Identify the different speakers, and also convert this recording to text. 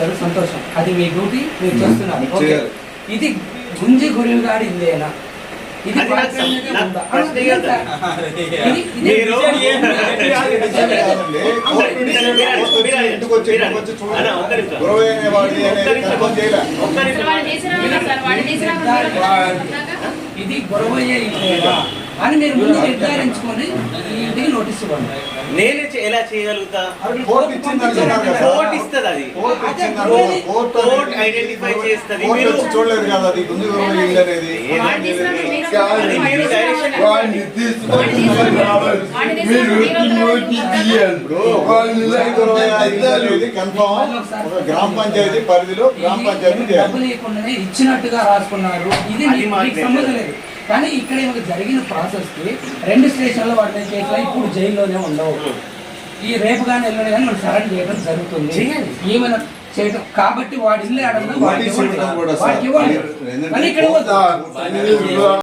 Speaker 1: ఇచ్చారు సంతోషం. అది మీ డ్యూటీ మీరు చేస్తున్నారు. ఓకే. ఇది గుంజి గురిగాడి ఇల్లేనా ఇది. ఇది-.
Speaker 2: గొడవ
Speaker 1: అని మీరు ముందు నిర్ధారించుకొని ఈ ఇంటికి నోటీస్ ఇవ్వండి.
Speaker 3: నేనే ఎలా చేయగలుగుతా?
Speaker 2: కోర్టు ఇచ్చింది అంటున్నారు కదా.
Speaker 3: కోర్టు ఇస్తుంది అది.
Speaker 2: కోర్టు ఇచ్చింది
Speaker 1: కోర్టు-
Speaker 2: అంటున్నారు. కోర్టు అనేది-
Speaker 3: కోర్టు ఐడెంటిఫై చేస్తది.
Speaker 2: కోర్టు
Speaker 3: మీరు-
Speaker 2: వచ్చి చూడలేదు కదా అది గుంజి గొడవ ఇల్లు అనేది.
Speaker 4: వాళ్ళు చేసిన వాళ్ళు మీరు
Speaker 3: అది మీరు డైరెక్షన్
Speaker 5: వాడిని తీసుకొని రావాలి. మీరు నోటి తీయాలి వాళ్ళు
Speaker 2: గుంజి గొడవ ఇల్లు అనేది కన్ఫర్మ్ ఒక గ్రామ పంచాయతీ పరిధిలో గ్రామ పంచాయతీ
Speaker 1: ఇచ్చినట్టుగా రాసుకున్నారు. ఇది సంబంధం లేదు. కానీ ఇక్కడ ఈమెకు జరిగిన ప్రాసెస్కి రెండు స్టేషన్లో వాడిన కేసులు ఇప్పుడు జైల్లోనే ఉండవు. ఈ రేపు కానీ ఎల్లుండి కానీ మనం సరెండర్ చేయడం జరుగుతుంది. ఈమెను చేయడం కాబట్టి వాడి ఇల్లు ఆడదు వాడికి ఇవ్వండి ఇక్కడ